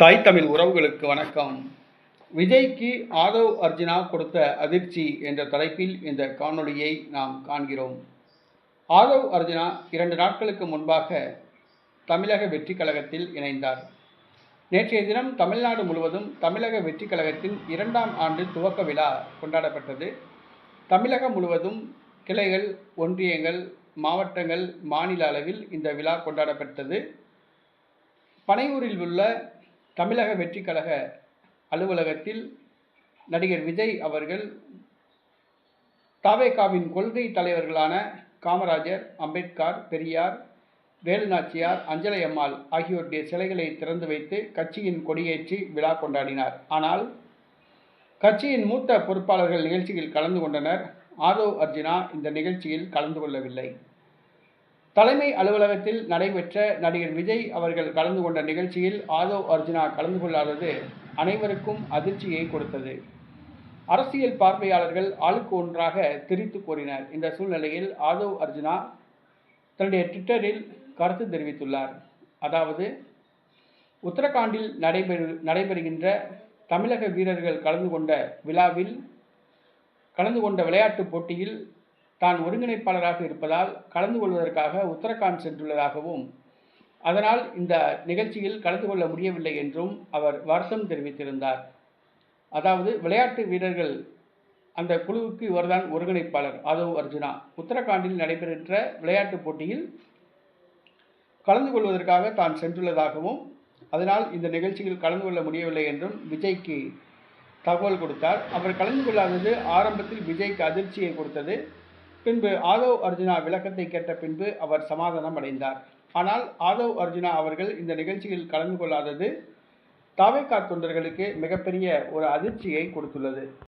தாய் தமிழ் உறவுகளுக்கு வணக்கம். விஜய்க்கு ஆதவ் அர்ஜுனா கொடுத்த அதிர்ச்சி என்ற தலைப்பில் இந்த காணொளியை நாம் காண்கிறோம். ஆதவ் அர்ஜுனா இரண்டு நாட்களுக்கு முன்பாக தமிழக வெற்றி கழகத்தில் இணைந்தார். நேற்றைய தினம் தமிழ்நாடு முழுவதும் தமிழக வெற்றி கழகத்தின் இரண்டாம் ஆண்டு துவக்க விழா கொண்டாடப்பட்டது. தமிழகம் முழுவதும் கிளைகள் ஒன்றியங்கள் மாவட்டங்கள் மாநில அளவில் இந்த விழா கொண்டாடப்பட்டது. பனையூரில் உள்ள தமிழக வெற்றி கழக அலுவலகத்தில் நடிகர் விஜய் அவர்கள் தாவேகாவின் கொள்கை தலைவர்களான காமராஜர் அம்பேத்கர் பெரியார் வேலுநாச்சியார் அஞ்சலை அம்மாள் ஆகியோருடைய சிலைகளை திறந்து வைத்து கட்சியின் கொடியேற்றி விழா கொண்டாடினார். ஆனால் கட்சியின் மூத்த பொறுப்பாளர்கள் நிகழ்ச்சியில் கலந்து கொண்டனர். ஆதவ் அர்ஜுனா இந்த நிகழ்ச்சியில் கலந்து கொள்ளவில்லை. தலைமை அலுவலகத்தில் நடைபெற்ற நடிகர் விஜய் அவர்கள் கலந்து கொண்ட நிகழ்ச்சியில் ஆதவ் அர்ஜுனா கலந்து கொள்ளாதது அனைவருக்கும் அதிர்ச்சியை கொடுத்தது. அரசியல் பார்வையாளர்கள் ஆளுக்கு ஒன்றாக திரித்து கூறினர். இந்த சூழ்நிலையில் ஆதவ் அர்ஜுனா தன்னுடைய ட்விட்டரில் கருத்து தெரிவித்துள்ளார். அதாவது உத்தரகாண்டில் நடைபெறு நடைபெறுகின்ற தமிழக வீரர்கள் கலந்து கொண்ட விழாவில் கலந்து கொண்ட விளையாட்டுப் போட்டியில் தான் ஒருங்கிணைப்பாளராக இருப்பதால் கலந்து கொள்வதற்காக உத்தரகாண்ட் சென்றுள்ளதாகவும் அதனால் இந்த நிகழ்ச்சியில் கலந்து கொள்ள முடியவில்லை என்றும் அவர் வருத்தம் தெரிவித்திருந்தார். அதாவது விளையாட்டு வீரர்கள் அந்த குழுவுக்கு இவர்தான் ஒருங்கிணைப்பாளர். ஆதவ் அர்ஜுனா உத்தரகாண்டில் நடைபெற்ற விளையாட்டுப் போட்டியில் கலந்து கொள்வதற்காக தான் சென்றுள்ளதாகவும் அதனால் இந்த நிகழ்ச்சியில் கலந்து கொள்ள முடியவில்லை என்றும் விஜய்க்கு தகவல் கொடுத்தார். அவர் கலந்து கொள்ளாதது ஆரம்பத்தில் விஜய்க்கு அதிர்ச்சியை கொடுத்தது. பின்பு ஆதவ் அர்ஜுனா விளக்கத்தை கேட்ட பின்பு அவர் சமாதானம் அடைந்தார். ஆனால் ஆதவ் அர்ஜுனா அவர்கள் இந்த நிகழ்ச்சியில் கலந்து கொள்ளாதது தாவேக்கா தொண்டர்களுக்கு மிகப்பெரிய ஒரு அதிர்ச்சியை கொடுத்துள்ளது.